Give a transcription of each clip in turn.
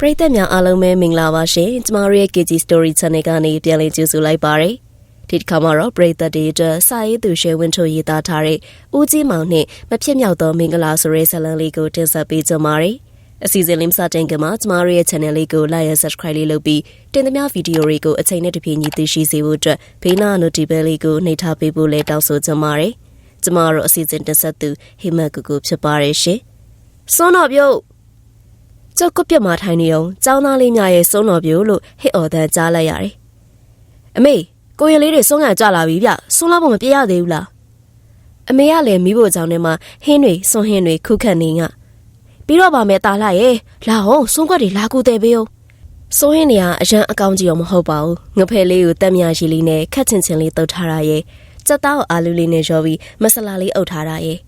ပရိသတ်များအားလုံးပဲမင်္ဂလာပါရှင်ကျမတို့ရဲ့ KG Story Channel ကနေပြန်လည်ကြိုဆိုလိုက်ပါရစေဒီတစ်ခါမှာတော့ပရိသတ်တွေအတွက်စာရေးသူရှယ်ဝင်းချိုရေးသားထားတဲ့ဦးကြီးမောင်နဲ့မဖြစ်မြောက်သောမင်္ဂလာဆိုတဲ့ဇာတ်လမ်းလေးကိုတင်ဆက်ပေးကြပါရစေအစီအစဉ်လေးမစတင်ခင်မှာကျမတို့ရဲ့ channel လေးကို like ရ subscribe လေးလုပ်ပြီးတင်သမျှဗီဒီယိုတွေကိုအချိန်နဲ့တပြေးညီသိရှိစေဖို့အတွက်ဘေးနာ notification လေးကိုနှိပ်ထားပေးဖို့လည်းတောင်းဆိုကြပါရစေကျမတို့အစီအစဉ်တင်ဆက်သူဟိမတ်ကူကူဖြစ်ပါရရှင်စွန်းတော်ပြုတ် ကျုပ်ကပြတ်မှာထိုင်နေအောင်ចောင်းသားလေးများရဲ့စွန်းတော်ပြုတ်လို့ဟစ်အော်တန်းကြားလိုက်ရတယ်အမေကိုရင်လေးတွေစွန်းကန်ကြလာပြီဗျစွန်းလာဖို့မပြရသေးဘူးလားအမေကလည်းမိဖို့ကြောင့်ထဲမှာဟင်းတွေစွန်းဟင်းတွေခုခတ်နေငါပြီးတော့ပါမယ်တာလာရဲ့လာအောင်စွန်းခွက်တွေလာကူတယ်ပေးအောင်စိုးရင်းနေရအရန်အကောင်းကြီးရောမဟုတ်ပါဘူးငဖဲလေးကိုတက်မြရှိလေးနဲ့ခက်ချင်ချင်လေးတုတ်ထားတာရဲ့စက်သားကိုအာလူလေးနဲ့ရောပြီးမဆလာလေးအုပ်ထားတာရဲ့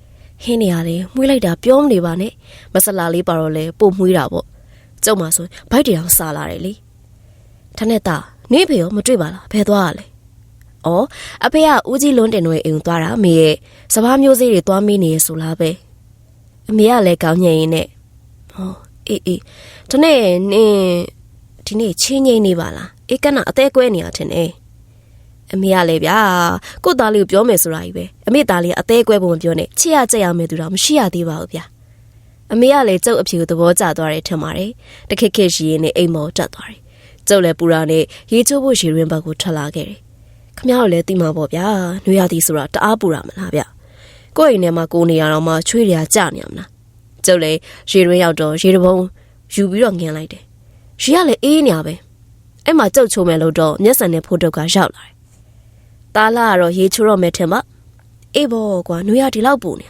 ဟင်းနေရတယ်မှုလိုက်တာပြောမနေပါနဲ့မဆလာလေးပါတော့လဲပို့မှုတာပေါ့ကျုံမှာဆိုဘိုက်တရားစားလာတယ်လေထနဲ့တာနေဖေရောမတွေ့ပါလားဘယ်သွားရလဲဩအဖေကဦးကြီးလွန်းတင်တို့ရဲ့အိမ်သွားတာအမေရဲ့စပားမျိုးစေးတွေသွားမေးနေရဆိုလားပဲအမေကလည်းကောင်းညင်ရင်နဲ့ဟောအေးအေးတနေ့နင်းဒီနေ့ချင်းငိမ့်နေပါလားအေးကနအသေးကွဲနေရထင်တယ် အမေကလည်းဗျာကို့သားလေးကိုပြောမယ်ဆိုတာကြီးပဲအမေသားလေးကအသေးကွဲဖို့မပြောနဲ့ချစ်ရကြက်ရမယ်သူတော့မရှိရသေးပါဘူးဗျာအမေကလည်းကျုပ်အဖြူသဘောကျသွားတယ်ထင်ပါတယ်တခက်ခက်ရှိရင်နဲ့အိမ်မော်တက်သွားတယ်ကျုပ်လည်းပူရာနဲ့ရေချိုးဖို့ရေရင်းဘက်ကိုထွက်လာခဲ့တယ်ခမရလည်းတိမာပေါ့ဗျာနွေရသည်ဆိုတာတအားပူတာမလားဗျကိုယ့်အိမ်ထဲမှာကိုနေရတော့မှချွေးရကြနေရမလားကျုပ်လည်းရေရင်းရောက်တော့ရေတပုံယူပြီးတော့ငင်လိုက်တယ်ရေကလည်းအေးနေရပဲအဲ့မှာကျုပ်ချိုးမယ်လို့တော့မျက်စံနဲ့ဖိုးတုတ်ကရောက်လာတယ် တားလာကတော့ရေချိုးတော့မယ်ထင်ပါအေးဘောကွာနွေရဒီလောက်ပူနေ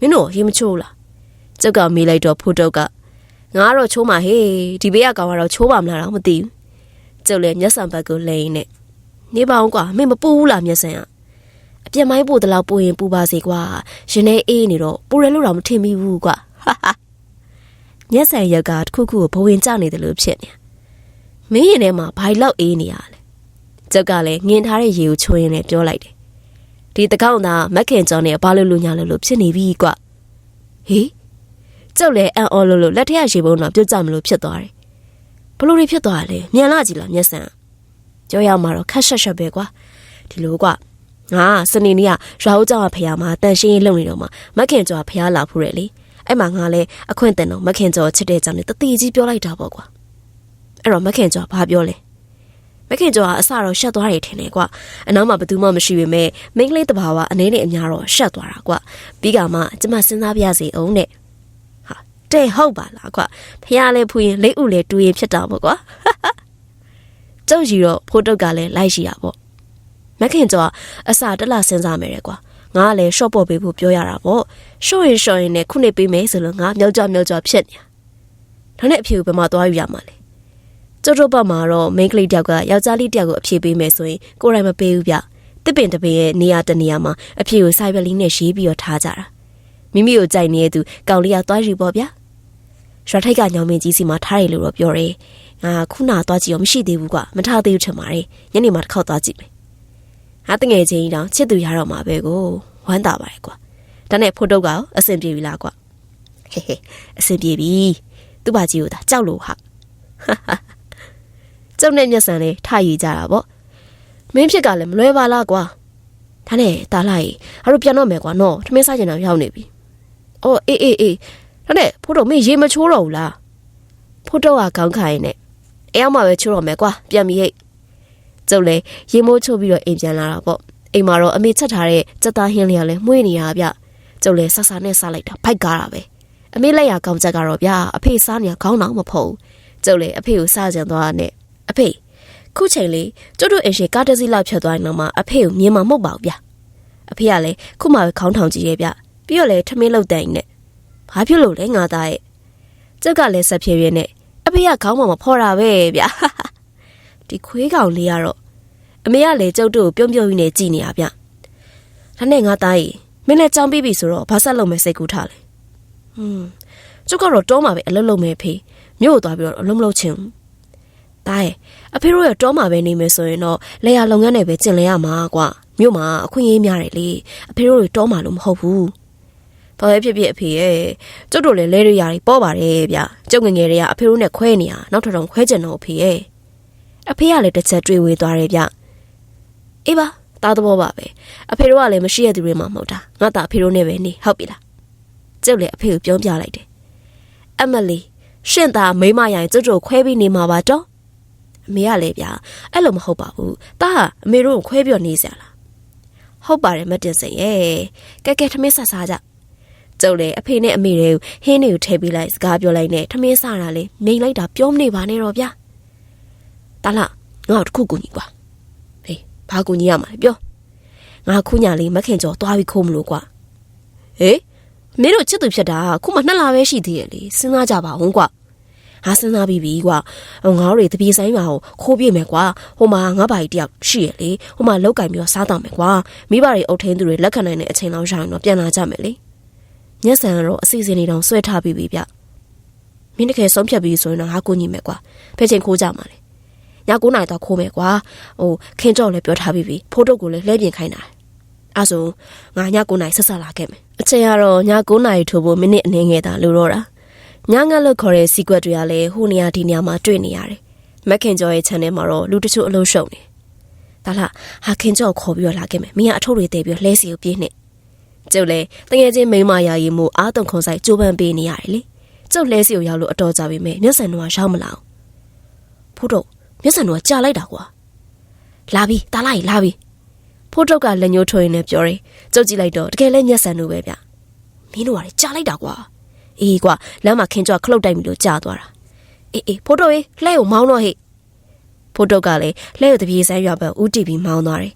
မင်းတို့ရေမချိုးလားကျုပ်ကမေးလိုက်တော့ဖိုးတုတ်ကငါကတော့ချိုးမှာဟေးဒီဘေးကကောင်ကတော့ချိုးပါမလားတော့မသိဘူးကျုပ်လည်းမျက်စံဘက်ကိုလိန်နဲ့နေပါအောင်ကွာမင်းမပူဘူးလားမျက်စံကအပြက်မိုင်းပို့တလောက်ပူရင်ပူပါစေကွာရင်ထဲအေးနေတော့ပူရလို့တော့မထင်မိဘူးကွာဟာဟာမျက်စံရက်ကတစ်ခုခုကိုဘဝင်ကျနေတယ်လို့ဖြစ်နေမင်းရင်ထဲမှာဘိုင်လောက်အေးနေရလဲ ကျုပ်ကလည်းငင်ထားတဲ့ရေကိုချိုးရင်းနဲ့ပြောလိုက်တယ်ဒီတကောက်သားမက်ခင်ကျော်နဲ့ဘာလို့လူညာလို့လို့ဖြစ်နေပြီကွာဟေးကျုပ်လည်းအံ့ဩလို့လို့လက်ထက်ရေပုံတော့ပြုတ်ကြမလို့ဖြစ်သွားတယ်ဘလို့တွေဖြစ်သွားလဲမြန်လာကြည့်လားမျက်စံကြောရမှာတော့ခက်ရှက်ရှက်ပဲကွာဒီလိုကွာငါစနေနေ့ကရွာဦးကျောင်းကဖះမှာတန်ရှင်းရေးလုပ်နေတော့မှမခင်ကျော်ကဖះလာဖူးတယ်လေအဲ့မှာငါလည်းအခွင့်တင်တော့မခင်ကျော်ချစ်တဲ့ကြောင့်လေတတိကြီးပြောလိုက်တာပေါ့ကွာအဲ့တော့မခင်ကျော်ဘာပြောလဲ မခင်ကျော်ကအစတော့ရှက်သွားတယ်ထင်တယ်ကွာအနောက်မှာဘယ်သူမှမရှိပေမဲ့မိန်းကလေးတဘာဝအနေနဲ့အများတော့ရှက်သွားတာကွာပြီးကမှကျမစဉ်းစားပြစီအောင်တဲ့ဟာတဲ့ဟုတ်ပါလားကွာဖះလဲဖူးရင်လက်ဥလဲတူရင်ဖြစ်တာပေါ့ကွာကျုပ်ကြီးတော့ဖိုးတုတ်ကလည်းလိုက်ရှိတာပေါ့မခင်ကျော်အစတက်လာစဉ်းစားမယ်တဲ့ကွာငါကလည်း short ပေါ်ပေးဖို့ပြောရတာပေါ့ရှော့ရင်ရှော့ရင်နဲ့ခုနှစ်ပေးမယ်ဆိုလို့ငါမြောက်ကြမြောက်ကြဖြစ်နေတာဒါနဲ့အဖြေကိုဘယ်မှာသွားယူရမှာလဲ ကျုပ်တို့ဘက်မှာတော့မိန်းကလေးတယောက်ကယောက်ျားလေးတယောက်ကိုအဖြေပေးမယ်ဆိုရင်ကိုယ်တိုင်မပေးဘူးဗျတစ်ပင်တစ်ပင်ရဲ့နေရာတနေရာမှာအဖြေကိုစိုက်ပလီနဲ့ရေးပြီးတော့ထားကြတာမိမိကိုကြိုက်နေတဲ့သူကောင်လေးကသွားယူပေါ့ဗျရွာထိုက်ကညောင်မင်းကြီးစီမှာထားရလို့တော့ပြောတယ်ငါခုနသွားကြည့်ရောမရှိသေးဘူးကွာမထားသေးဘူးထင်ပါတယ်ညနေမှတစ်ခေါက်သွားကြည့်မယ်ဟာတငယ်ချင်းတောင်ချစ်သူရတော့မှာပဲကိုဝမ်းသာပါတယ်ကွာဒါနဲ့ဖိုးတုတ်ကအဆင်ပြေပြီလားကွာဟေးဟေးအဆင်ပြေပြီသူ့ဘာကြီးကိုဒါကြောက်လို့ဟာ ကျုပ်နဲ့မျက်စံလေးထားရည်ကြတာပေါ့မင်းဖြစ်ကလည်းမလွဲပါလားကွာဒါနဲ့တားလိုက်အဲ့တို့ပြန်တော့မယ်ကွာနော်ထမင်းစားကျင်တော့ရောက်နေပြီအော်အေးအေးအေးဒါနဲ့ဖိုးတုတ်မင်းရေမချိုးတော့ဘူးလားဖိုးတုတ်ကခေါင်းခိုင်းနဲ့အဲအောင်မှပဲချိုးတော့မယ်ကွာပြန်ပြီးဟိတ်ကျုပ်လည်းရေမိုးချိုးပြီးတော့အိမ်ပြန်လာတာပေါ့အိမ်မှာတော့အမေချက်ထားတဲ့စက်သားဟင်းလေးကလည်းမှုေးနေရဗျကျုပ်လည်းဆဆနဲ့စားလိုက်တာဖိုက်ကားတာပဲအမေလက်ရကောင်းချက်ကတော့ဗျအဖေစားနေခေါင်းတော့မဖုံကျုပ်လည်းအဖေကိုစားကြံသွားနဲ့ အဖေခုချိန်လေးကျုပ်တို့အိမ်ရှိကားတစ်စီးလောက်ဖြတ်သွားရင်တော့မှအဖေကိုမြင်မှာမဟုတ်ပါဘူးဗျအဖေကလည်းခုမှပဲခေါင်းထောင်ကြည့်ရဲ့ဗျပြီးတော့လည်းထမင်းလုတ်တိုင်နဲ့ဘာဖြစ်လို့လဲငါသားရဲ့ကျုပ်ကလည်းဆက်ပြေးပြင်းနဲ့အဖေကခေါင်းမမဖော်တာပဲဗျဒီခွေးကောင်လေးကတော့အမေကလည်းကျုပ်တို့ကိုပြုံးပြုံးကြီးနဲ့ကြည်နေရဗျဒါနဲ့ငါသားကြီးမင်းလည်းကြောင်းပြီးပြီဆိုတော့ဘာဆက်လုပ်မယ်စိတ်ကူးထားလဲဟွန်းကျုပ်ကတော့တောမှာပဲအလုပ်လုပ်မယ်ဖေမြို့ကိုသွားပြီးတော့အလုပ်မလုပ်ချင်ဘူး တားရဲ့အဖေတို့ရတောမှာပဲနေမယ်ဆိုရင်တော့လေယာလုပ်ငန်းတွေပဲကျင်လဲရမှာကွာမြို့မှာအခွင့်အရေးများတယ်လေအဖေတို့တွေတောမှာလို့မဟုတ်ဘူးဘာပဲဖြစ်ဖြစ်အဖေရဲ့ကျုပ်တို့လည်းလဲရရတွေပေါ်ပါတယ်ဗျကျုပ်ငယ်ငယ်တွေကအဖေတို့နဲ့ခွဲနေရနောက်ထပ်တော့ခွဲကြံတော့အဖေရဲ့အဖေကလည်းတစ်ချက်တွေးဝေသွားတယ်ဗျအေးပါသားသဘောပါပဲအဖေတို့ကလည်းမရှိရသူတွေမှမဟုတ်တာငါသားအဖေတို့နဲ့ပဲနေဟုတ်ပြီလားကျုပ်လည်းအဖေကိုပြောပြလိုက်တယ်အမလီရှင့်သားမိမရရင်ကျုပ်တို့ခွဲပြီးနေမှာပါတော့ အမေကလည်းဗျအဲ့လိုမဟုတ်ပါဘူးတားအမေတို့ကိုခွဲပြီးတော့နေစရာလားဟုတ်ပါတယ်မတင်စင်ရဲ့ကဲကဲထမင်းဆက်စားကြကျုပ်လည်းအဖေနဲ့အမေတွေကိုဟင်းတွေကိုထည့်ပေးလိုက်စကားပြောလိုက်နဲ့ထမင်းစားတာလေမိန်လိုက်တာပြောမနေပါနဲ့တော့ဗျတားလားငါ့ကိုတစ်ခုကူညီကွာဟေးဘာကူညီရမှာလဲပြောငါခုညာလေးမခင်ကျော်သွားပြီးခိုးမလို့ကွာဟေးမင်းတို့ချစ်သူဖြစ်တာခုမှနှစ်လပဲရှိသေးရဲ့လေစဉ်းစားကြပါဦးကွာ ဟာစဉ်းစားပြီးပြီကွာဟိုငါတို့တွေတပြေဆိုင်မှာဟိုခိုးပြစ်မယ်ကွာဟိုမှာငါဘာကြီးတယောက်ရှိရလေဟိုမှာလောက်ကင်ပြီးတော့စားတော့မယ်ကွာမိဘတွေအုပ်ထင်းသူတွေလက်ခံနိုင်တဲ့အချိန်လောက်ရရင်တော့ပြန်လာကြမယ်လေညက်ဆန်ကတော့အစီအစဉ်တွေတောင်ဆွဲထားပြီးပြီဗျမင်းတကယ်ဆုံးဖြတ်ပြီးဆိုရင်တော့ငါကိုညီမယ်ကွာဖဲချိန်ခိုးကြမှာလေည9နာရီတော့ခိုးမယ်ကွာဟိုခင်းကြောက်လည်းပြောထားပြီးပြီဖိုးတုတ်ကိုလည်းလှည့်ပြင်ခိုင်းတာအဲဆိုငါည9နာရီဆက်ဆက်လာခဲ့မယ်အချိန်ကတော့ည9နာရီထိုးဖို့မိနစ်အနည်းငယ်သာလိုတော့တာ ညငတ်လို့ခေါ်တဲ့စီကွက်တွေကလည်းဟိုနေရာဒီနေရာမှာတွေ့နေရတယ်မက်ခင်ကျော်ရဲ့ channel မှာတော့လူတချို့အလုံးရှုံနေဒါလားဟာခင်ကျော်ခေါ်ပြီးတော့လာခဲ့မယ်မင်းကအထုပ်တွေတည်ပြီးတော့လှဲစီကိုပြေးနေကျုပ်လည်းတကယ်ချင်းမိန်းမယာရီမို့အာတုံခွန်ဆိုင်ကြိုးပမ်းပေးနေရတယ်လေကျုပ်လှဲစီကိုရောက်လို့အတော်ကြပြီမဲ့မျက်စံတော့ရောက်မလာဘူးဖိုးတော့မျက်စံတော့ကြာလိုက်တာကွာလာပြီတားလိုက်လာပြီဖိုးတော့ကလက်ညှိုးထိုးရင်းနဲ့ပြောတယ်ကျုပ်ကြည့်လိုက်တော့တကယ်လည်းမျက်စံတို့ပဲဗျမင်းတို့ကလည်းကြာလိုက်တာကွာ အေးကွာလမ်းမှာခင်းကြွခလုတ်တိုက်ပြီလို့ကြာသွားတာအေးအေးဖိုးတော့ဟေးလှဲကိုမောင်းတော့ဟေးဖိုးတော့ကလည်းလှဲကိုတပြေဆန်းရွာဘက်ဦးတီပြီးမောင်းသွားတယ်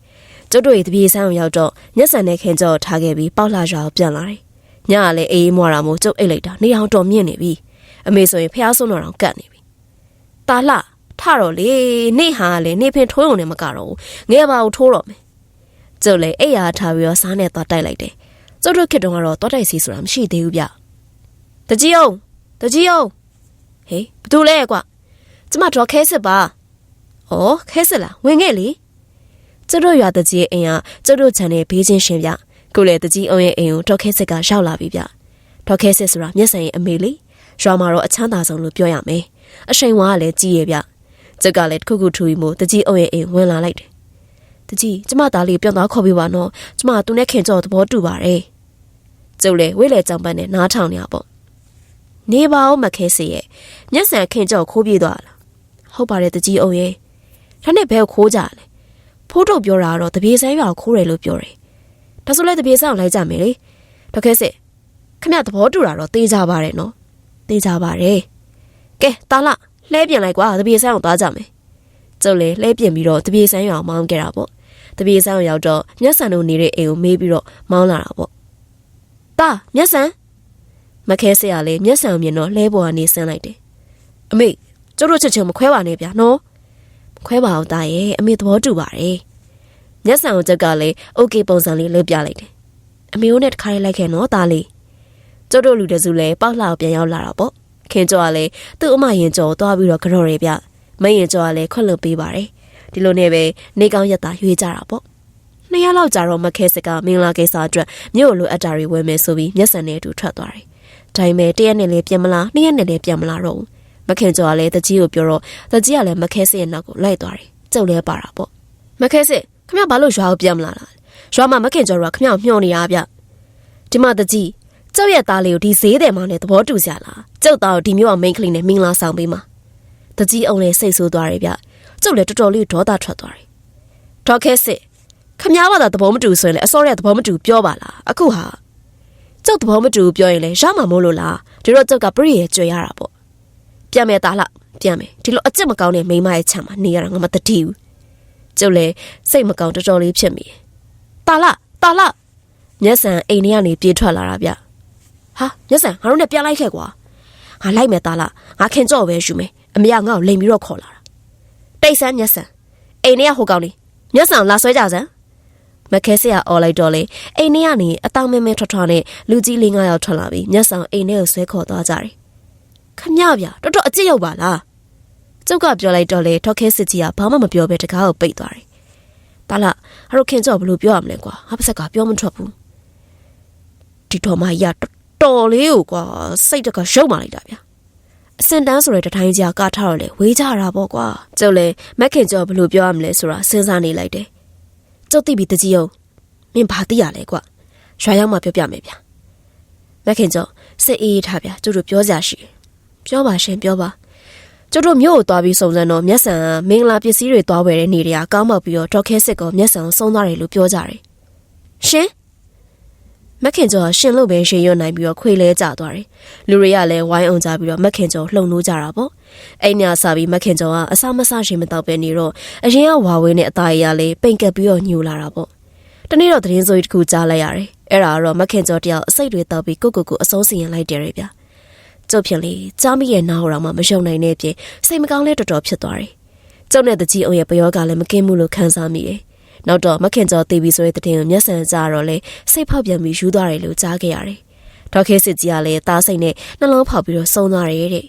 ကျုပ်တို့ရဲ့တပြေဆန်းကိုရောက်တော့မျက်စံနဲ့ခင်းကြွထားခဲ့ပြီးပေါက်လာရွာကိုပြန်လာတယ်ညကလည်းအေးမွာတာမို့ကျုပ်အိတ်လိုက်တာနေအောင်တော်မြင့်နေပြီအမေဆိုရင်ဖះဆုံးတော့ကတ်နေပြီတာလှထတော့လေနေဟာလေနေဖင်ထိုးရုံနဲ့မကတော့ဘူးငဲပါကိုထိုးတော့မယ်ကျုပ်လည်းအိတ်ရထားပြီးတော့စားနဲ့သွားတိုက်လိုက်တယ်ကျုပ်တို့ခေတ္တကတော့သွားတိုက်စီဆိုတာမရှိသေးဘူးဗျ တကြီးအောင်တကြီးအောင်ဟေးဘသူလဲကွကျမတော့ခဲစစ်ပါဩခဲစစ်လားဝင်ခဲ့လေကျုပ်တို့ရွာတကြီးအိမ်ကကျုပ်တို့ခြံနဲ့ဘေးချင်းရှင်ဗျခုလေတကြီးအောင်ရဲ့အိမ်ကိုတော့ခဲစစ်ကရောက်လာပြီဗျတော့ခဲစစ်ဆိုတာမျက်စံရဲ့အမေလေးရွာမှာတော့အချမ်းသာဆုံးလို့ပြောရမယ်အရှိန်ဝါကလည်းကြီးရဲ့ဗျကျုပ်ကလည်းတခုခုထူပြီးမို့တကြီးအောင်ရဲ့အိမ်ဝင်လာလိုက်တယ်တကြီးကျမသားလေးပြန်သွားခေါ်ပြီးပါနော်ကျမသူနဲ့ခင်ကြောသဘောတူပါတယ်ကျုပ်လည်းဝိလေကြောင်ပန်းနဲ့နားထောင်နေရပေါ့ နေပါအောင်မခဲစေရဲ့မျက်စံခင်ကြောခိုးပြေးသွားလားဟုတ်ပါတယ်တကြီးအောင်ရဲ့ဒါနဲ့ဘဲကိုခိုးကြလဲဖိုးထုတ်ပြောတာကတော့တပြေဆန်းရွာခိုးတယ်လို့ပြောတယ်ဒါဆိုလဲတပြေဆန်းကိုလိုက်ကြမယ်လေတခဲစစ်ခမသဘောတူတာတော့တေးကြပါတယ်နော်တေးကြပါတယ်ကဲတားလာလှဲပြင်လိုက်ကွာတပြေဆန်းကိုသွားကြမယ်ကျုပ်လေလှဲပြင်ပြီးတော့တပြေဆန်းရွာမောင်းခဲ့တာပေါ့တပြေဆန်းကိုရောက်တော့မျက်စံတို့နေတဲ့အိမ်ကိုမေးပြီးတော့မောင်းလာတာပေါ့တာမျက်စံ မခဲစရာလေမျက်စံမြင်တော့လဲပေါ်ကနေဆင်းလိုက်တယ်အမေကျတို့ချက်ချင်းမခွဲပါနဲ့ဗျာနော်မခွဲပါအောင်တာရဲ့အမေသဘောတူပါတယ်မျက်စံကိုချက်ကလည်းโอเคပုံစံလေးလုပ်ပြလိုက်တယ်အမေတို့နဲ့တခါလေးလိုက်ခဲ့နော်တာလေးကျတို့လူတစုလည်းပေါက်လှအောင်ပြန်ရောက်လာတာပေါ့ခင်ကျော်ကလည်းသူ့အမရင်ကျော်သွားပြီးတော့ကြော်ရဲဗျမရင်ကျော်ကလည်းခွက်လွတ်ပေးပါတယ်ဒီလိုနဲ့ပဲနေကောင်းရက်သားရွေးကြတာပေါ့နှစ်ရက်လောက်ကြာတော့မခဲစစ်ကမင်္ဂလာကိစ္စအတွက်မြို့လိုအပ်တာတွေဝယ်မယ်ဆိုပြီးမျက်စံနဲ့အတူထွက်သွားတယ် ဒါပေမဲ့တရက်နဲ့လည်းပြန်မလားနှစ်ရက်နဲ့လည်းပြန်မလားတော့ဘူးမခင်ကျော်ကလည်းတကြီးကိုပြောတော့တကြီးကလည်းမခဲစစ်ရဲ့နောက်ကိုလိုက်သွားတယ်ကျုပ်လည်းပါတာပေါ့မခဲစစ်ခမဘာလို့ရွာကိုပြန်မလာလားရွာမှာမခင်ကျော်ကခမမျှော်နေရဗျဒီမှာတကြီးကျုပ်ရဲ့သားလေးကိုဒီဈေးတယ်မှနဲ့သဘောတူကြလားကျုပ်သားကိုဒီမျိုးအောင်မိန်းကလေးနဲ့မင်္ဂလာဆောင်ပေးမှာတကြီးအောင်လည်းစိတ်ဆိုးသွားတယ်ဗျကျုပ်လည်းတော်တော်လေးဒေါသထွက်သွားတယ်ဒေါ်ခဲစစ်ခမ ्या ဘာသာသဘောမတူဆိုရင်လည်းအစောရသဘောမတူပြောပါလားအခုဟာ ကျုပ်သဘောမတူပြောရင်လည်းရမှာမို့လို့လားဒီတော့ကျုပ်ကပြည့်ရဲ့ကြွေရတာပေါ့ပြန်မယ်သားလားပြန်မယ်ဒီလိုအကျစ်မကောင်းတဲ့မိန်းမရဲ့ခြံမှာနေရတာငါမတတိဘူးကျုပ်လည်းစိတ်မကောင်းတော်တော်လေးဖြစ်မိတာလားတာလားမျက်စံအိမ်ထဲကနေပြေးထွက်လာတာဗျဟာမျက်စံငါတို့နဲ့ပြန်လိုက်ခဲ့ကွာငါလိုက်မယ်သားလားငါခင်ကြော့ပဲယူမယ်အမေကငါ့ကိုလိန်ပြီးတော့ခေါ်လာတာတိတ်ဆန်းမျက်စံအိမ်ထဲကဟိုကောင်လေးမျက်စံလာဆွဲကြစမ်း မခဲစရာអော်လိုက်တော့လေအိမ်ထဲကနေအတောင်မဲမဲထွတ်ထွတ်နဲ့လူကြီးလေးငါးယောက်ထွက်လာပြီးမျက်ဆောင်အိမ်ထဲကိုဆွဲခေါ်သွားကြတယ်ခမရဗျတော်တော်အကျစ်ရောက်ပါလားကျုပ်ကပြောလိုက်တော့လေထောက်ခဲစစ်ကြီးကဘာမှမပြောဘဲတကားကိုပိတ်သွားတယ်တာလာအဲ့တော့ခင်ကြော့ဘလို့ပြောရမလဲကွာဟာပါဆက်ကပြောမထွက်ဘူးဒီတော်မကြီးကတော်တော်လေးကိုကွာစိတ်တကရုပ်မှလိုက်တာဗျာအစင်တန်းဆိုတဲ့တထိုင်းကြီးကားထားတော့လေဝေးကြတာပေါ့ကွာကျုပ်လေမက်ခင်ကျော်ဘယ်လိုပြောရမလဲဆိုတာစဉ်းစားနေလိုက်တယ် ကျုပ်သိပြီတကြီးအောင်မင်းဘာသိရလဲကွာရွာရောက်မှပြောပြမယ်ဗျာမက်ခင်ကျော်စိတ်အေးအေးထားဗျာကျုပ်တို့ပြောကြရှိတယ်ပြောပါရှင်ပြောပါကျုပ်တို့မြို့ကိုသွားပြီးစုံစမ်းတော့မျက်စံကမင်္ဂလာပစ္စည်းတွေသွားဝယ်တဲ့နေတွေကကောင်းမောက်ပြီးတော့ဒေါက်ခဲစစ်ကမျက်စံကိုဆုံးသွားတယ်လို့ပြောကြတယ်ရှင် မက်ခင်ကျော်ကရှင်လို့ပဲရှင်ရွတ်နိုင်ပြီးတော့ခွေလဲကျသွားတယ်လူတွေကလည်းဝိုင်းအောင်ကြပြီးတော့မက်ခင်ကျော်လှုံလို့ကြတာပေါ့အဲ့ညစာပြီးမက်ခင်ကျော်ကအစားမစားရှင်မတော့ပဲနေတော့အရင်ကဝါဝဲနဲ့အသားရည်ရလေးပိန်ကပ်ပြီးတော့ညှိုလာတာပေါ့တနေ့တော့သတင်းစိုးတစ်ခုကြားလိုက်ရတယ်အဲ့ဒါကတော့မက်ခင်ကျော်တယောက်အစိတ်တွေတောက်ပြီးကိုကိုကိုအစိုးစီရင်လိုက်တယ်ရဗျာကျုပ်ဖြစ်လေကြားမိရဲ့နားဟောတော့မှမယုံနိုင်တဲ့ပြင်စိတ်မကောင်းလဲတော်တော်ဖြစ်သွားတယ်ကျုပ်နဲ့တကြီးအောင်ရဲ့ပယောကလည်းမကင်းဘူးလို့ခံစားမိတယ် နောက်တော့မခင်ကျော်တေးပြီးဆိုတဲ့တဲ့ကိုမျက်စံကြတော့လေစိတ်ဖောက်ပြန်ပြီးယူသွားတယ်လို့ကြားခဲ့ရတယ်ဒေါက်ခဲစစ်ကြီးကလည်းသားစိတ်နဲ့နှလုံးဖောက်ပြီးတော့ဆုံးသွားတယ်တဲ့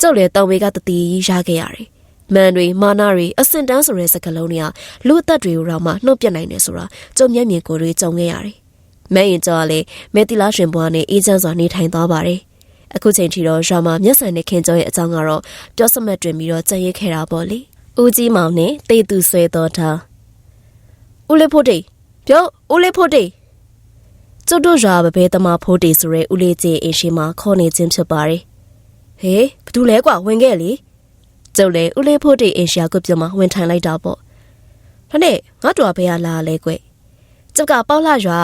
ကျုပ်လည်းတောင်ဝေကတတိရခဲ့ရတယ်မန်တွေမာနာတွေအစင်တန်းဆိုတဲ့စကားလုံးတွေကလူအသက်တွေကိုတော့မှနှုတ်ပြနိုင်တယ်ဆိုတာကျုံမျက်မြင်ကိုယ်တွေကြုံခဲ့ရတယ်။မဲရင်ကျော်ကလည်းမဲတီလာရှင်ဘွားနဲ့အေဂျင့်စွာနေထိုင်သွားပါတယ်။အခုချိန်ထိတော့ရာမာမျက်စံနဲ့ခင်ကျော်ရဲ့အကြောင်းကတော့ပြောစမတ်တွင်ပြီးတော့ကြံ့ရခဲ့တာပေါ့လေ။ဦးကြီးမောင်နဲ့တေသူဆွဲတော်ထား ဦးလေးဖို့တေပြောဦးလေးဖို့တေကျုပ်တို့ရာဘဘဲသမားဖို့တေဆိုရဲဦးလေးကြီးအင်ရှိမှာခေါ်နေခြင်းဖြစ်ပါတယ်။ဟေးဘသူလဲကွာဝင်ခဲ့လေ။ကျုပ်လေဦးလေးဖို့တေအင်ရှာကိုပြမဝင်ထိုင်လိုက်တာပေါ့။ဒါနဲ့ငါတို့ကဘယ်ဟာလာလဲကွ။ကျုပ်ကပေါ့လာရွာ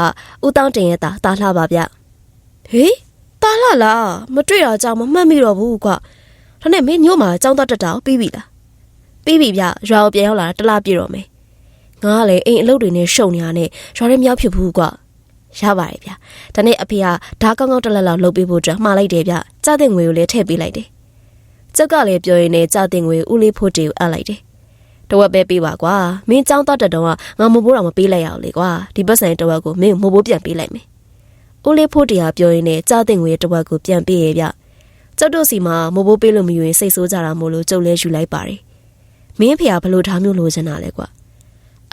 ဦးတောင်းတင်ရဲ့တာတာလှပါဗျ။ဟေးတာလှလားမတွေ့တာကြောင့်မမှတ်မိတော့ဘူးကွ။ဒါနဲ့မင်းညို့မှာចောင်းတော့တက်တာပြီးပြီလား။ပြီးပြီဗျ။ရွာကိုပြန်ရောက်လာတာတလားပြည့်တော့မယ်။ ငါကလည်းအိမ်အလုပ်တွေနဲ့ရှုံနေရတဲ့ရွာထဲမြောက်ဖြစ်ဘူးကွ။ရပါတယ်ဗျ။ဒါနဲ့အဖေကဓာတ်ကောင်းကောင်းတစ်လက်လောက်လုပ်ပေးဖို့အတွက်မှားလိုက်တယ်ဗျ။ကြားတဲ့ငွေကိုလည်းထည့်ပေးလိုက်တယ်။ကျုပ်ကလည်းပြောရင်းနဲ့ကြားတဲ့ငွေဦးလေးဖို့တေကိုအပ်လိုက်တယ်။တဝက်ပဲပေးပါကွာ။မင်းចောင်းတော့တက်တော့ကငါမဘိုးတော်မပေးလိုက်ရအောင်လေကွာ။ဒီပတ်စံတဝက်ကိုမင်းမဘိုးပြန်ပေးလိုက်မယ်။ဦးလေးဖို့တေကပြောရင်းနဲ့ကြားတဲ့ငွေတဝက်ကိုပြန်ပေးရဗျ။ကျုပ်တို့စီမှာမဘိုးပေးလို့မယူရင်စိတ်ဆိုးကြတာမို့လို့ကျုပ်လည်းယူလိုက်ပါတယ်။မင်းဖေကဘလို့ထားမျိုးလိုချင်တာလဲကွာ။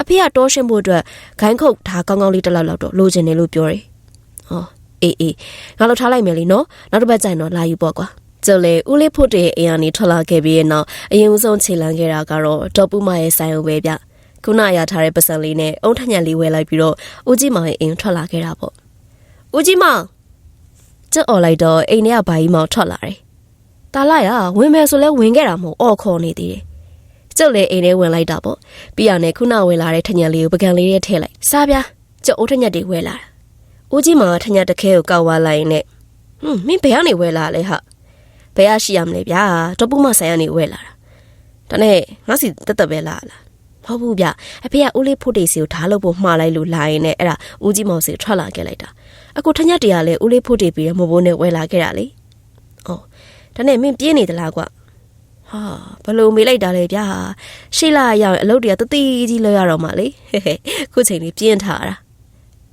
အဖေကတောရှင်းဖို့အတွက်ဂိုင်းခုတ်ထားကောင်းကောင်းလေးတစ်လောက်လောက်တော့လိုချင်တယ်လို့ပြောတယ်။ဟောအေးအေးငါတို့ထားလိုက်မယ်လीနော်နောက်တစ်ပတ်ကျရင်တော့လာယူပေါ့ကွာကျုပ်လေဦးလေးဖို့တဲ့အိမ်ကနေထွက်လာခဲ့ပြီးနောက်အရင်ဦးဆုံးခြေလန်းခဲ့တာကတော့ဒေါ်ပူမရဲ့ဆိုင်ကိုပဲဗျခုနရထားတဲ့ပစံလေးနဲ့အုံထညက်လေးဝယ်လိုက်ပြီးတော့ဦးကြီးမောင်ရဲ့အိမ်ထွက်လာခဲ့တာပေါ့ဦးကြီးမောင်ကျုပ်អော်လိုက်တော့အိမ်ထဲကဘာကြီးမောင်ထွက်လာတယ်တာလာရဝင်မယ်ဆိုလဲဝင်ခဲ့တာမဟုတ်အော်ခေါ်နေသေးတယ် ကျုပ်လည်းအိမ်ထဲဝင်လိုက်တာပေါ့ပြီးရနဲ့ခုနဝင်လာတဲ့ထညက်လေးကိုပကံလေးထဲထည့်လိုက်စားပြကျုပ်အုံထညက်တွေဝယ်လာတာဦးကြီးမောင်ကထညက်တစ်ခဲကိုကောက်သွားလိုက်နဲ့ဟွန်းမင်းဘယ်ကနေဝယ်လာလဲဟာဘယ်ရရှိရမလဲဗျာတော့ပူမဆိုင်ကနေဝဲလာတာဒါနဲ့ငါစီတက်တက်ပဲလာလာမဟုတ်ဘူးဗျအဖေကဦးလေးဖို့တေစီကိုဓာတ်လို့ဖို့မှားလိုက်လို့လာရင်လည်းအဲ့ဒါဦးကြီးမောင်စီထွက်လာခဲ့လိုက်တာအခုထညက်တရားလဲဦးလေးဖို့တေပြီးတော့မဘိုးနဲ့ဝဲလာခဲ့တာလေဩဒါနဲ့မင်းပြင်းနေသလားကွ ဟာဘလို့မေးလိုက်တာလဲဗျာရှေ့လာရောက်အလုပ်တွေကတတိကြီးလွှဲရတော့မှလေဟဲ့ဟဲ့ခုချိန်လေးပြင်းထားတာ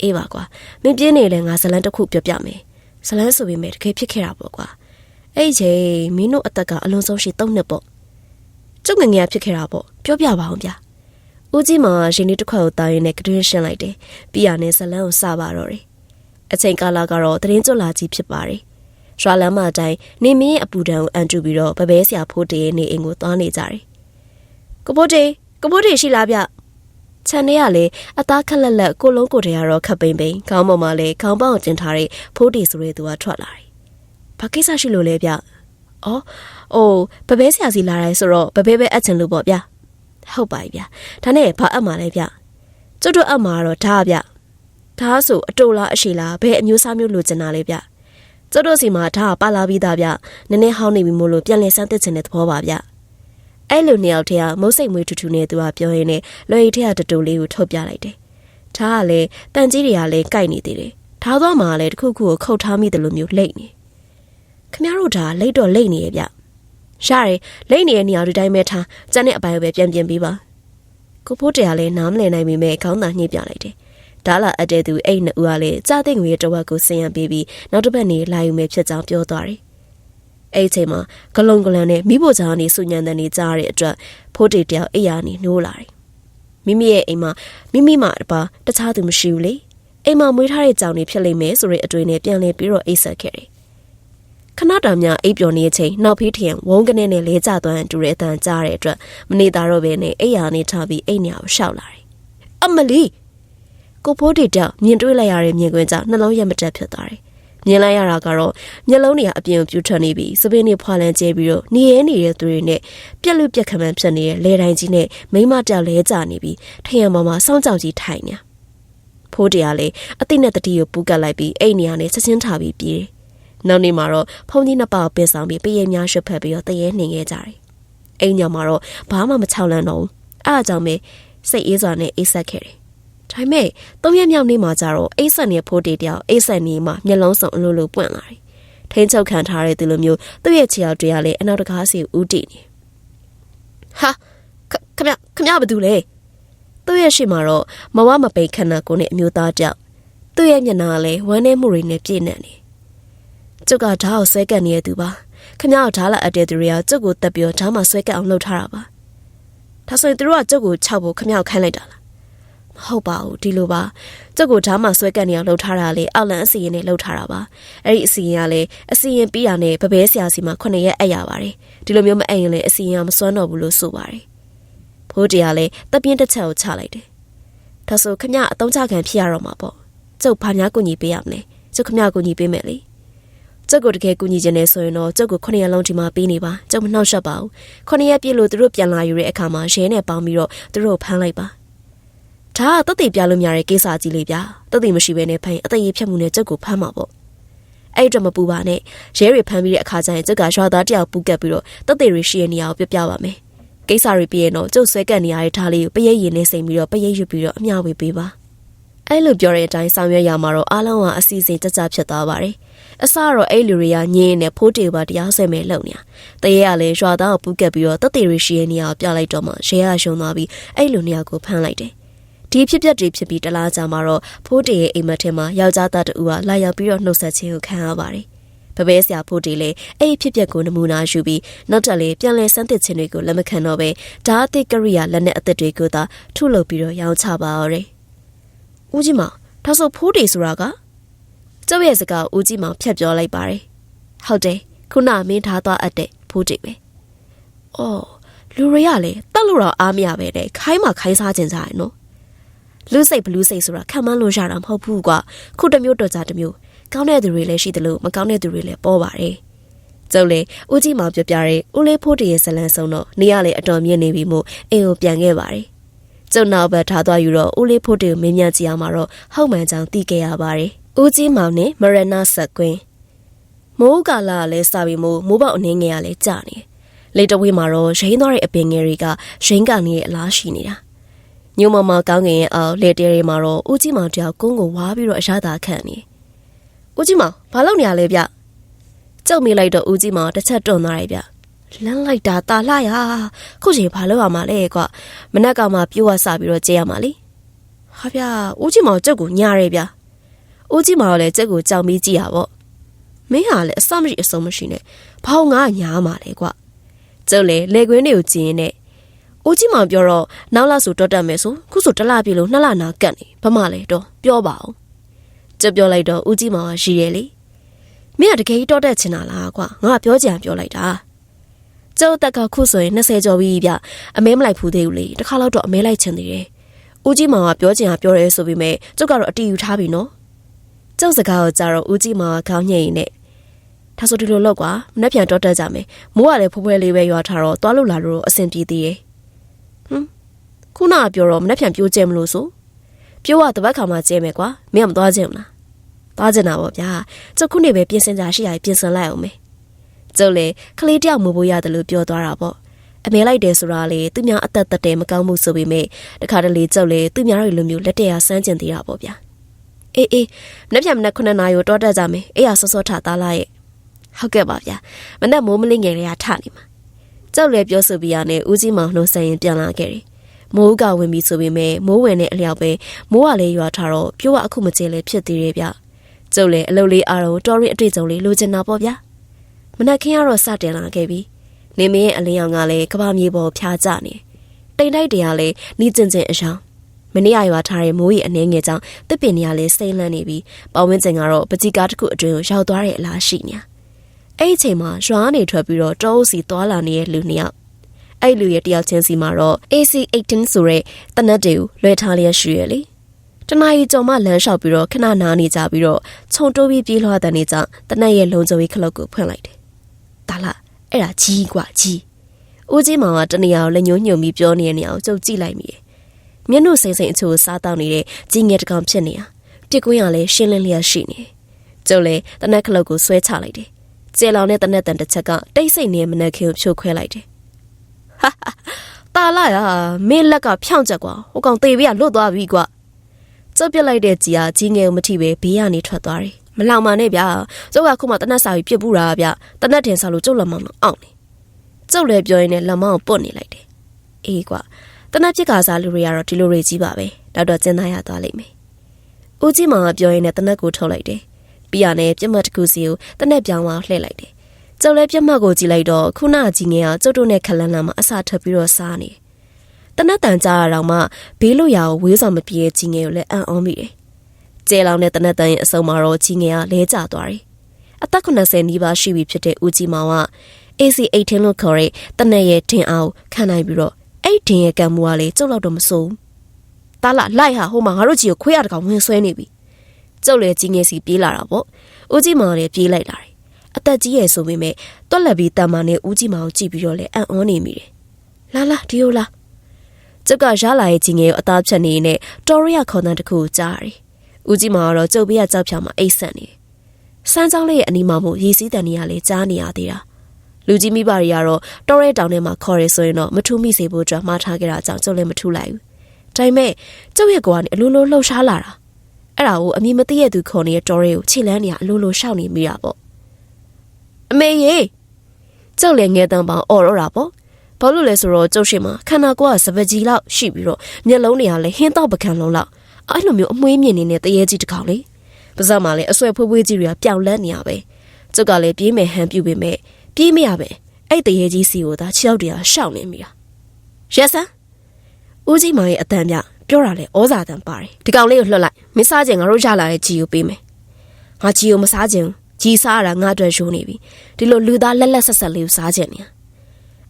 အေးပါကွာမင်းပြင်းနေလဲငါဇလန်းတစ်ခုပြောပြမယ်ဇလန်းဆိုပေမဲ့တကယ်ဖြစ်ခဲ့တာပေါ့ကွာအဲ့ချိန်မင်းတို့အသက်ကအလွန်ဆုံးရှိ၃နှစ်ပေါ့ကျုပ်ငငယ်ဖြစ်ခဲ့တာပေါ့ပြောပြပါအောင်ဗျာဦးကြီးမောင်ကရှင်လေးတစ်ခွက်ကိုတာရင်းနဲ့ကတွင်းရှင်းလိုက်တယ်ပြီးရနဲ့ဇလန်းကိုစပါတော့တယ်အချိန်ကာလကတော့တရင်ကျွလာကြီးဖြစ်ပါတယ် ရွာလမ်းမတိုင်းနေမင်းရဲ့အပူဒဏ်ကိုအန်တူပြီးတော့ဗပဲဆရာဖိုးတေရဲ့နေအိမ်ကိုသွားနေကြတယ်ကပိုးတေကပိုးတေရှိလားဗျခြံထဲကလေအသားခက်လက်လက်ကိုလုံးကိုတရတော့ခပ်ပိန်ပိန်ခေါင်းပေါ်မှာလေခေါင်းပေါင်းကျင်ထားတဲ့ဖိုးတေဆိုတဲ့သူကထွက်လာတယ်ဘာကိစ္စရှိလို့လဲဗျ။အော်အိုးဘဘဲဆရာစီလာတယ်ဆိုတော့ဘဘဲပဲအပ်ချင်လို့ပေါ့ဗျာ။ဟုတ်ပါပြီဗျာ။ဒါနဲ့ဘာအပ်မှာလဲဗျ။ကျွတ်တို့အပ်မှာတော့ဒါဗျ။ဒါဆိုအတူလားအရှိလားဘယ်အမျိုးအစားမျိုးလိုချင်တာလဲဗျ။ ကျွတ်တို့စီမှာဒါပါလာပြီးသားဗျ။နည်းနည်းဟောင်းနေပြီမို့လို့ပြန်လဲစမ်းသစ်ချင်တဲ့သဘောပါဗျ။အဲ့လိုနှစ်ယောက်တည်းကမုတ်စိတ်မွေးထူထူနဲ့သူကပြောရင်းနဲ့လွယ်ရီထက်ကတူတူလေးကိုထုတ်ပြလိုက်တယ်။ဒါကလည်းတန်ကြီးတွေကလည်းကြိုက်နေသေးတယ်။ထားသွားမှလည်းတခုခုကိုခုတ်ထားမိတယ်လို့မျိုးလိမ့်နေ။ခမရတို့ဒါလိတ်တော့လိတ်နေရဲ့ဗျရတယ်လိတ်နေတဲ့နေရာဒီတိုင်းပဲထားကျန်တဲ့အပိုင်းပဲပြန်ပြင်ပေးပါကိုဖိုးတရားလည်းနားမလည်နိုင်ပေမဲ့ခေါင်းသာညှိပြလိုက်တယ် ဒါလာအတဲ့သူအဲ့နှစ်ဦးကလည်းကြားသိငွေတဝက်ကိုဆင်ရပေးပြီးနောက်တစ်ပတ်နေလာယူမယ်ဖြစ်ကြောင်းပြောသွားတယ်အဲ့အချိန်မှာဂလုံဂလန်နဲ့မိဖို့ချောင်းနေစုညံတဲ့နေကြားတဲ့အတွက်ဖိုးတေတယောက်အိယာနေနှိုးလာတယ်မိမိရဲ့အိမ်မှာမိမိမှတပါတခြားသူမရှိဘူးလေအိမ်မှာမွေးထားတဲ့ကြောင်တွေဖြစ်လိမ့်မယ်ဆိုတဲ့အတွေ့နဲ့ပြန်လည်ပြီးတော့အိတ်ဆက်ခဲ့တယ်ခဏတာများအိပ်ပျော်နေတဲ့အချိန်နောက်ဖေးထင်ဝုန်းကနေနဲ့လဲကျသွားတူတဲ့အတန်ကြားတဲ့အတွက်မနေတာတော့ပဲနဲ့အိယာနေထားပြီးအိတ်ညာကိုရှောက်လာတယ်။အမလီ ကိုဖိုးတီတောက်မြင်တွေ့လိုက်ရတဲ့မြင်ကွင်းကြောင့်နှလုံးရက်မတက်ဖြစ်သွားတယ်။မြင်လိုက်ရတာကတော့မျက်လုံးတွေကအပြင်ကိုပြူထွက်နေပြီးစပင်းတွေဖွာလန်းကျဲပြီးတော့နေရဲနေတဲ့သူတွေနဲ့ပြက်လူပြက်ခမန်းဖြစ်နေတဲ့လေတိုင်းကြီးနဲ့မိမတောက်လဲကျနေပြီးထရံပေါ်မှာစောင်းကြောက်ကြီးထိုင်နေ။ဖိုးတီကလည်းအသိနဲ့တတိကိုပူးကပ်လိုက်ပြီးအိတ်နေရနဲ့ချက်ချင်းထားပြီးပြေးတယ်။နောက်နေ့မှာတော့ဖုန်းကြီးနှစ်ပါးပင်ဆောင်ပြီးပရိများရွှတ်ဖက်ပြီးတော့တရေနှင်ခဲ့ကြတယ်။အိမ်ညောင်မှာတော့ဘာမှမချောက်လန့်တော့ဘူး။အဲအကြောင်းပဲစိတ်အေးစွာနဲ့အိတ်ဆက်ခဲ့တယ်။ ဒါပေမဲ့သုံးရက်မြောက်နေ့မှာကျတော့အိတ်ဆက်နေဖိုးတေတယောက်အိတ်ဆက်နေမှမျက်လုံးစုံအလိုလိုပွင့်လာတယ်။ထိန်းချုပ်ခံထားတဲ့သူလိုမျိုးသူ့ရဲ့ခြေောက်တွေကလည်းအနောက်တကားစီဦးတည်နေ။ဟာခမခမဘာတူလဲ။သူ့ရဲ့ရှေ့မှာတော့မဝမပိန်ခန္ဓာကိုယ်နဲ့အမျိုးသားတယောက်သူ့ရဲ့မျက်နှာကလည်းဝမ်းနည်းမှုတွေနဲ့ပြည့်နေတယ်ကျုပ်ကဓာတ်ကိုဆွဲကပ်နေတဲ့သူပါခမရဓာတ်လာအပ်တဲ့သူတွေကကျုပ်ကိုတက်ပြီးတော့ဓာတ်မှာဆွဲကပ်အောင်လှုပ်ထားတာပါဒါဆိုရင်သူတို့ကကျုပ်ကိုခြောက်ဖို့ခမရခိုင်းလိုက်တာလား မဟုတ်ပါဘူးဒီလိုပါကျုပ်ကိုဓာတ်မှာဆွဲကပ်နေအောင်လှုပ်ထားတာလေအောက်လန်အစီရင်နဲ့လှုပ်ထားတာပါအဲ့ဒီအစီရင်ကလည်းအစီရင်ပြီးတာနဲ့ပပဲဆရာစီမှာခုနှစ်ရက်အပ်ရပါတယ်ဒီလိုမျိုးမအပ်ရင်လည်းအစီရင်ကမစွမ်းတော့ဘူးလို့ဆိုပါတယ်ဖိုးတရားလည်းတပြင်းတစ်ချက်ကိုချလိုက်တယ်ဒါဆိုခမရအတုံးချခံဖြစ်ရတော့မှာပေါ့ကျုပ်ဘာများကူညီပေးရမလဲကျုပ်ခမရကူညီပေးမယ်လေကျုပ်ကိုတကယ်ကူညီခြင်းနဲ့ဆိုရင်တော့ကျုပ်ကိုခုနှစ်ရက်လုံးဒီမှာပေးနေပါကျုပ်မနှောက်ယှက်ပါဘူးခုနှစ်ရက်ပြည့်လို့သူတို့ပြန်လာယူတဲ့အခါမှာရဲနဲ့ပေါင်းပြီးတော့သူတို့ဖမ်းလိုက်ပါ ဒါကတသက်ပြလို့များတဲ့ကိစ္စကြီးလေးဗျာတသက်မရှိဘဲနဲ့ဖိုင်အသက်ရဖြတ်မှုနဲ့ကျုပ်ကိုဖမ်းမှာပေါ့အဲ့အတွက်မပူပါနဲ့ရဲတွေဖမ်းပြီးတဲ့အခါကျရင်ကျုပ်ကရွာသားတယောက်ပူကပ်ပြီးတော့တသက်တွေရှိတဲ့နေရာကိုပြပြပါမယ်ကိစ္စတွေပြီးရင်တော့ကျုပ်ဆွဲကပ်နေရတဲ့ဓာတ်လေးကိုပရိတ်ရင်နဲ့စိန်ပြီးတော့ပရိတ်ရွတ်ပြီးတော့အမျှဝေပေးပါအဲ့လိုပြောတဲ့အတိုင်းဆောင်ရွက်ရမှာတော့အားလုံးကအစီအစဉ်ကြကြဖြစ်သွားပါတယ်။အစတော့အဲ့လူတွေကညင်းနေဖိုးတေပါတရားဆွဲမယ်လုပ်နေတာ။တရေကလည်းရွာသားကိုပူးကပ်ပြီးတော့တက်တေရီရှိရဲ့နေရာကိုပြလိုက်တော့မှရဲရရှုံသွားပြီးအဲ့လူနေရာကိုဖမ်းလိုက်တယ်။ ဒီဖြစ်ပျက်တွေဖြစ်ပြီးတလားကြာမှာတော့ဖိုးတေရဲ့အိမ်မက်ထဲမှာယောက်ျားသားတူကလာရောက်ပြီးတော့နှုတ်ဆက်ခြင်းကိုခံရပါတယ်။ပပဲဆရာဖိုးတေလည်းအဲ့ဒီဖြစ်ပျက်ကိုနမူနာယူပြီးနောက်တက်လေပြန်လဲစမ်းသစ်ခြင်းတွေကိုလက်မခံတော့ပဲဓာတ်အသစ်ကရိယာလက်နက်အသစ်တွေကိုသာထုလုပ်ပြီးတော့ရောင်းချပါတော့တယ်။ဦးကြီးမောင်ဒါဆိုဖိုးတေဆိုတာကကျုပ်ရဲ့စကားဦးကြီးမောင်ဖြတ်ပြောလိုက်ပါတယ်။ဟုတ်တယ်ခုနမင်းထားသွားအပ်တဲ့ဖိုးတေပဲ။အော်လူတွေကလည်းတက်လို့တော့အားမရပဲတဲ့ခိုင်းမှခိုင်းစားခြင်းကြရနော်။ လူစိတ်ဘလူးစိတ်ဆိုတာခံမလို့ရတာမဟုတ်ဘူးကွာခုတစ်မျိုးတော့ကြတစ်မျိုးကောင်းတဲ့သူတွေလည်းရှိတယ်လို့မကောင်းတဲ့သူတွေလည်းပေါ်ပါတယ်။ကျုပ်လေဦးကြီးမောင်ပြပြတဲ့ဦးလေးဖိုးတေရဲ့ဇလန်းဆုံးတော့နေရလေအတော်မြင့်နေပြီမို့အိမ်ကိုပြန်ခဲ့ပါတယ်။ကျုပ်နောက်ဘက်ထားသွားယူတော့ဦးလေးဖို့တေကိုမင်းမြတ်ကြည့်အောင်မှာတော့ဟုတ်မှန်ကြောင်သိခဲ့ရပါတယ်။ဦးကြီးမောင်နဲ့မရဏဆက်ကွင်းမိုးကာလာကလည်းစပြီးမိုးမိုးပေါက်အနေငယ်ကလည်းကြာနေ။လေတဝေးမှာတော့ရင်းသွားတဲ့အပင်ငယ်တွေကရင်းကန်နေတဲ့အလားရှိနေတာ။ ညုံမမကောင်းငင်ရဲ့အောက်လေတဲတွေမှာတော့ဦးကြီးမောင်တယောက်ကုန်းကိုဝါပြီးတော့အရသာခံနေ။ဦးကြီးမောင်ဘာလုပ်နေရလဲဗျ။ကျုပ်မိလိုက်တော့ဦးကြီးမောင်တစ်ချက်တွန်းသွားတယ်ဗျ။လန်းလိုက်တာတာလှရခုချိန်ဘာလုပ်ရမှာလဲကွမနက်ကမှပြိုးဝဆပြီးတော့ကြေးရမှာလေဟာဗျာဦးကြီးမောင်ကျုပ်ကိုညားရဲဗျာဦးကြီးမောင်လည်းကျုပ်ကိုကြောင်ပြီးကြည့်ရပေါ့မင်းဟာလည်းအစမရှိအဆုံးမရှိနဲ့ဘာလို့ငါညားမှာလဲကွကျုပ်လည်းလေခွင်းတွေကိုကြည့်ရင်နဲ့ ဦးကြီးမောင်ပြောတော့နောက်လာဆိုတော့တက်မယ်ဆိုခုဆိုတလပြည့်လို့နှစ်လနာကတ်နေဘာမှလဲတော့ပြောပါအောင်ကျုပ်ပြောလိုက်တော့ဦးကြီးမောင်ကရီရဲလေမင်းကတကယ်ကြီးတော့တက်ချင်တာလားကွငါပြောကြံပြောလိုက်တာကျုပ်တက်ကခုဆိုရင်20ကျော်ပြီဗျအမဲမလိုက်ဘူးသေးဘူးလေတခါတော့တော့အမဲလိုက်ချင်သေးတယ်ဦးကြီးမောင်ကပြောချင်တာပြောရဲဆိုပေမဲ့ကျုပ်ကတော့အတီးယူထားပြီနော်ကျုပ်စကားကိုကြားတော့ဦးကြီးမောင်ကခေါင်းညိတ်နေဒါဆိုဒီလိုလောက်ကွာမနေ့ပြန်တော့တက်ကြမယ်မိုးကလည်းဖိုးဖွဲလေးပဲရွာထားတော့သွားလို့လာလို့အဆင်ပြေသေးတယ် ဟမ်ခုနကပြောတော့မနေ့ပြန်ပြိုးကျဲမလို့ဆိုပြိုးကတပတ်ခါမှကျဲမယ်ကွာမင်းကမသွားချင်ဘူးလားသွားချင်တာပေါ့ဗျာကျုပ်ခုနေပဲပြင်ဆင်ကြရှိရပြင်ဆင်လိုက်အောင်မယ်ကျုပ်လေကလေးတယောက်မူဖို့ရတယ်လို့ပြောသွားတာပေါ့အမဲလိုက်တယ်ဆိုတာလေသူများအသက်သက်တယ်မကောင်းမှုဆိုပေမဲ့တခါတလေကျုပ်လေသူများတွေလိုမျိုးလက်တရာစမ်းကျင်သေးတာပေါ့ဗျာအေးအေးမနေ့ပြန်မနေ့9နာရီကိုတောတက်ကြမယ်အေးရစောစောထသားလာရဲ့ဟုတ်ကဲ့ပါဗျာမနေ့မိုးမလင်းငယ်လေးကထနေမှာ ကျုပ်လည်းပြောဆိုပြီးရနဲ့ဦးကြီးမောင်နှုတ်ဆက်ရင်ပြန်လာခဲ့တယ်မိုးကဝင်ပြီဆိုပေမဲ့မိုးဝင်တဲ့အလျောက်ပဲမိုးကလည်းရွာထားတော့ပြိုးကအခုမကျဲလဲဖြစ်သေးတယ်ဗျကျုပ်လည်းအလုပ်လေးအားတော့တော်ရင်အတွေ့အကြုံလေးလိုချင်တာပေါ့ဗျာမနက်ခင်းကတော့စတင်လာခဲ့ပြီနေမင်းရဲ့အလင်းရောင်ကလည်းကဘာမြေပေါ်ဖြားကျနေတိမ်တိုက်တရားလည်းနီးကျင်ကျင်အယောင်မနေ့ကရွာထားတဲ့မိုးရီအနေငယ်ကြောင့်တစ်ပင်တွေကလည်းစိမ့်လန်းနေပြီးပတ်ဝန်းကျင်ကတော့ပကြီးကားတစ်ခုအတွင်းကိုရောက်သွားတဲ့အလားရှိနေ။ အဲ့ဒီအချိန်မှာရွာနေထွက်ပြီးတော့တောအုပ်စီသွာလာနေတဲ့လူနှစ်ယောက်အဲ့လူရဲ့တယောက်ချင်းစီမှာတော့ AC18 ဆိုတဲ့တနက်တွေကိုလွှဲထားလျက်ရှိရလေတနာရီကျော်မှလမ်းလျှောက်ပြီးတော့ခဏနားနေကြပြီးတော့ခြုံတိုးပြီးပြေးလွှားတဲ့နေကြတနက်ရဲ့လုံခြုံရေးခလုတ်ကိုဖွင့်လိုက်တယ်။ဒါလားအဲ့ဒါကြီးกว่าကြီး။ဦးကြီးမောင်ကတနေရာကိုလက်ညှိုးညွှန်ပြီးပြောနေတဲ့နေရာကိုကြုတ်ကြည့်လိုက်မိတယ်။မျက်နှာစိမ့်စိမ့်အချို့စားတောက်နေတဲ့ကြီးငယ်တစ်ကောင်ဖြစ်နေတာ။ပြစ်ကွင်းကလည်းရှင်းလင်းလျက်ရှိနေတယ်။ကျုပ်လည်းတနက်ခလုတ်ကိုဆွဲချလိုက်တယ်။ ကျေလောင်နဲ့တနက်တန်တစ်ချက်ကတိတ်ဆိတ်နေမနက်ခင်းကိုဖြိုခွဲလိုက်တယ်။ဟာဟာတာလာရမင်းလက်ကဖြောင့်ချက်ကွာဟိုကောင်သေပြီးကလွတ်သွားပြီကွာကျုပ်ပြစ်လိုက်တဲ့ကြီးဟာကြီးငယ်ကိုမထိပဲဘေးကနေထွက်သွားတယ်မလောင်ပါနဲ့ဗျာကျုပ်ကခုမှတနက်စာပြီးပြစ်ပူတာဗျတနက်တင်စားလို့ကျုပ်လက်မောင်းတော့အောင်နေကျုပ်လည်းပြောရင်းနဲ့လက်မောင်းကိုပုတ်နေလိုက်တယ်အေးကွာတနက်ပြစ်ကစားလူတွေကတော့ဒီလိုတွေကြီးပါပဲတော့တော့ကျင်းသားရသွားလိမ့်မယ်ဦးကြီးမောင်ကပြောရင်းနဲ့တနက်ကိုထုတ်လိုက်တယ် ပြီးရနဲ့ပြစ်မှတ်တစ်ခုစီကိုတနက်ပြောင်းသွားလှည့်လိုက်တယ်ကျုပ်လည်းပြတ်မှတ်ကိုကြည့်လိုက်တော့ခုနကကြီးငယ်ကကျုပ်တို့နဲ့ခလန်းလန်းမှာအစာထပ်ပြီးတော့စားနေတနက်တန်ကြားရတော့မှဘေးလို့ရအောင်ဝေးဆောင်မပြေတဲ့ကြီးငယ်ကိုလည်းအံ့ဩမိတယ်ကျဲလောင်တဲ့တနက်တန်ရဲ့အစုံမှာတော့ကြီးငယ်ကလဲကျသွားတယ်အသက်80နီးပါးရှိပြီဖြစ်တဲ့ဦးကြီးမောင်က AC18 လို့ခေါ်တဲ့တနက်ရဲ့ထင်အောင်ခံနိုင်ပြီးတော့အဲ့ထင်ရဲ့ကံမူကလေကျုပ်လောက်တော့မစိုးဘူးတားလာလိုက်ဟာဟိုမှာငါတို့ကြီးကိုခွေးရတကောင်ဝင်ဆွဲနေပြီ ကျုပ်လည်းကြီးငယ်စီပြေးလာတာပေါ့ဦးကြီးမောင်လည်းပြေးလိုက်လာတယ်အသက်ကြီးရဲ့ဆိုပေမဲ့တွက်လက်ပြီးတန်မာနဲ့ဦးကြီးမောင်ကြည့်ပြီးတော့လည်းအံ့ဩနေမိတယ်လာလာဒီလိုလားကျုပ်ကရလာရဲ့ကြီးငယ်ကိုအသားဖြတ်နေနဲ့တော်ရီယာခေါ်တဲ့တခုကိုကြားရတယ်ဦးကြီးမောင်ကတော့ကျုပ်ပြရကြောက်ဖြောင်မှာအိတ်ဆက်နေတယ်စမ်းကြောင်းလေးရဲ့အနီးမှာမို့ရေစည်းတန်နေရလေကြားနေရသေးတာလူကြီးမိဘတွေကတော့တော်ရဲတောင်ထဲမှာခေါ်ရဲဆိုရင်တော့မထူးမိစေဖို့အတွက်မှားထားခဲ့တာကြောင့်ကျုပ်လည်းမထူးလိုက်ဘူးဒါပေမဲ့ကျုပ်ရဲ့ကိုကနေအလိုလိုလှုပ်ရှားလာတာ အဲ့ဒါကိုအမိမသိရဲ့သူခေါ်နေတဲ့တော်ရဲကိုခြေလန်းနေရအလိုလိုရှောက်နေမိတာပေါ့အမေရေကျုပ်လည်းငယ်တန်းပေါင်းအော်တော့တာပေါ့ဘာလို့လဲဆိုတော့ကျုပ်ရှိမှာခန္ဓာကိုယ်ကစပကြီးလောက်ရှိပြီးတော့မျက်လုံးတွေကလည်းဟင်းတော့ပကံလုံးလောက်အဲ့လိုမျိုးအမွှေးမြင်နေတဲ့တရေကြီးတစ်ကောင်လေပါဇက်မှာလည်းအဆွဲဖွေးဖွေးကြီးတွေကပျောက်လန်းနေရပဲကျုပ်ကလည်းပြေးမယ်ဟန်ပြူပေမဲ့ပြေးမရပဲအဲ့တရေကြီးစီကိုသာခြေောက်တွေကရှောက်နေမိတာရက်စမ်းဦးကြီးမောင်ရဲ့အတန်ပြ ပြောတာလေဩဇာတန်ပါတယ်ဒီကောင်လေးကိုလွှတ်လိုက်မစားခြင်းငါတို့ရလာတဲ့ကြီးကိုပေးမယ်ငါကြီးကိုမစားခြင်းကြီးစားရတာငါအတွက်ရိုးနေပြီဒီလိုလူသားလက်လက်ဆက်ဆက်လေးကိုစားခြင်းနေ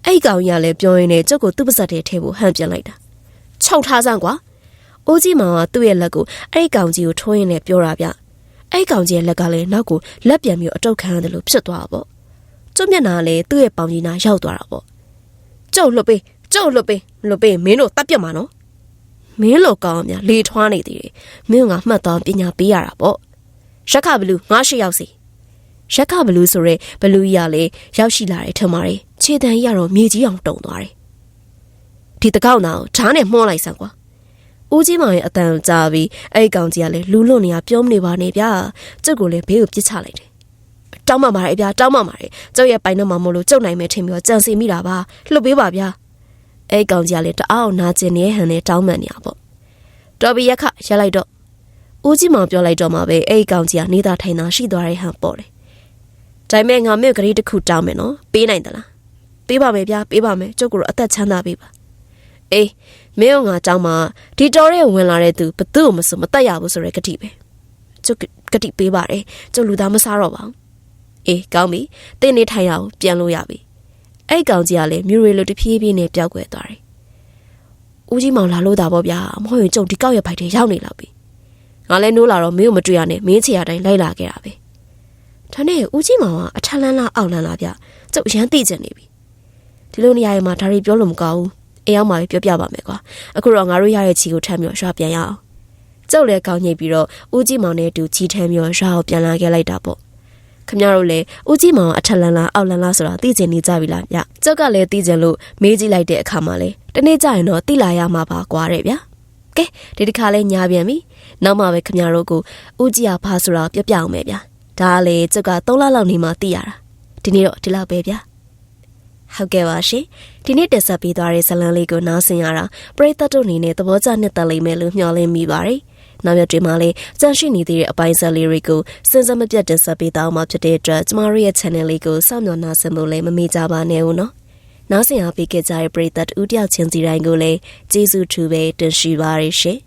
အဲ့ကောင်ကြီးကလည်းပြောရင်းနဲ့ကျုပ်ကိုသူ့ပါဇက်ထဲထည့်ဖို့ဟန်ပြန်လိုက်တာခြောက်ထားစမ်းကွာအိုးကြီးမောင်ကသူ့ရဲ့လက်ကိုအဲ့ဒီကောင်ကြီးကိုထိုးရင်းနဲ့ပြောတာဗျအဲ့ဒီကောင်ကြီးရဲ့လက်ကလည်းနောက်ကိုလက်ပြန်ပြီးအတုတ်ခံရတယ်လို့ဖြစ်သွားတာပေါ့ကျွတ်မျက်နှာကလည်းသူ့ရဲ့ပေါင်ကြီးနာရောက်သွားတာပေါ့ကျုပ်လွတ်ပေးကျုပ်လွတ်ပေးလွတ်ပေးမင်းတို့တတ်ပြတ်မှာနော် မင်းလိုကောင်းများလေထွားနေသေးတယ်မင်းကမှတ်သားပညာပေးရတာပေါ့ရက်ခဘလူးငါရှိရောက်စီရက်ခဘလူးဆိုရဲဘလူးကြီးကလည်းရောက်ရှိလာတယ်ထင်ပါတယ်ခြေတံကြီးကတော့မြေကြီးအောင်တုံသွားတယ်ဒီတကောက်နာကိုဓားနဲ့မှုန်းလိုက်စမ်းကွာဦးကြီးမောင်ရဲ့အတန်ကြာပြီးအဲ့ဒီကောင်ကြီးကလည်းလူလွတ်နေရပြောမနေပါနဲ့ဗျာကျုပ်ကိုလည်းဘေးကိုပြစ်ချလိုက်တယ်တောင်းမှမာတယ်ဗျာတောင်းမှမာတယ်ကျုပ်ရဲ့ပိုင်တော့မှမို့လို့ကျုပ်နိုင်မယ်ထင်ပြီးတော့ကြံစီမိတာပါလှုပ်ပေးပါဗျာ အဲ့ကောင်ကြီးကလည်းတအားနာကျင်နေဟန်နဲ့တောင်းမှန်နေရပေါ့တော်ပြီရက်ခရက်လိုက်တော့ဦးကြီးမောင်ပြောလိုက်တော့မှပဲအဲ့ကောင်ကြီးကနေတာထိုင်တာရှိသွားတဲ့ဟန်ပေါ့လေဒါပေမဲ့ငါမြို့ကလေးတစ်ခုတောင်းမယ်နော်ပေးနိုင်သလားပေးပါမယ်ဗျာပေးပါမယ်ကျုပ်ကတော့အသက်ချမ်းသာပေးပါအေးမင်းငါတောင်းမှဒီတော်ရဲဝင်လာတဲ့သူဘသူ့မဆိုမတက်ရဘူးဆိုရဲဂတိပဲကျုပ်ဂတိပေးပါတယ်ကျုပ်လူသားမစားတော့ပါဘူးအေးကောင်းပြီတင်းနေထိုင်ရအောင်ပြန်လို့ရပြီ အဲ့ကောင်ကြီးကလည်းမြူရီလိုတဖြည်းဖြည်းနဲ့ပျောက်ကွယ်သွားတယ်ဦးကြီးမောင်လာလို့တာပေါ့ဗျာမဟုတ်ရင်ကျုပ်ဒီကောက်ရဖိုက်ထဲရောက်နေလောက်ပြီငါလည်းနိုးလာတော့မင်းကိုမတွေ့ရနဲ့မင်းချီရတိုင်းလိုက်လာခဲ့တာပဲဒါနဲ့ဦးကြီးမောင်ကအထက်လန်းလားအောက်လန်းလားဗျကျုပ်ရမ်းသိကျင်နေပြီဒီလိုနေရာမှာဒါတွေပြောလို့မကောင်းဘူးအေးအောင်မှပဲပြောပြပါမယ်ကွာအခုတော့ငါတို့ရတဲ့ချီကိုထမ်းပြီးရွာပြန်ရအောင်ကျုပ်လည်းကောင်းညိတ်ပြီးတော့ဦးကြီးမောင်နဲ့အတူကြီးထမ်းပြီးရွာကိုပြန်လာခဲ့လိုက်တာပေါ့ ခမရတို့လည်းဦးကြီးမောင်အထက်လန်းလားအောက်လန်းလားဆိုတာသိကျင်နေကြပြီလားဗျကျုပ်ကလည်းသိကျင်လို့မေးကြည့်လိုက်တဲ့အခါမှာလေတနေ့ကျရင်တော့သိလာရမှာပါကွာတဲ့ဗျာကဲဒီတစ်ခါလဲညာပြန်ပြီနောက်မှပဲခမရတို့ကိုဦးကြီးအားဖားဆိုတာပြပြအောင်ပဲဗျာဒါကလေကျုပ်က3လလောက်နေမှသိရတာဒီနေ့တော့ဒီလောက်ပဲဗျာဟုတ်ကဲ့ပါရှင်ဒီနေ့တက်ဆက်ပေးသွားတဲ့ဇလံလေးကိုနားဆင်ရတာပရိသတ်တို့အနေနဲ့သဘောကျနှစ်သက်လိမ့်မယ်လို့မျှော်လင့်မိပါတယ် နောက်ရက်တွေမှာလည်းကြန့်ရှိနေသေးတဲ့အပိုင်းဆက်လေးတွေကိုစဉ်ဆက်မပြတ်တင်ဆက်ပေးသွားမှာဖြစ်တဲ့အတွက်ကျမတို့ရဲ့ channel လေးကိုစောင့်မျှော်နှားဆင်ဖို့လည်းမမေ့ကြပါနဲ့ဦးနော်နောက်ဆင်အားပေးခဲ့ကြတဲ့ပရိသတ်ဦးတယောက်ချင်းစီတိုင်းကိုလည်းကျေးဇူးထူပဲတင်ရှိပါရရှင်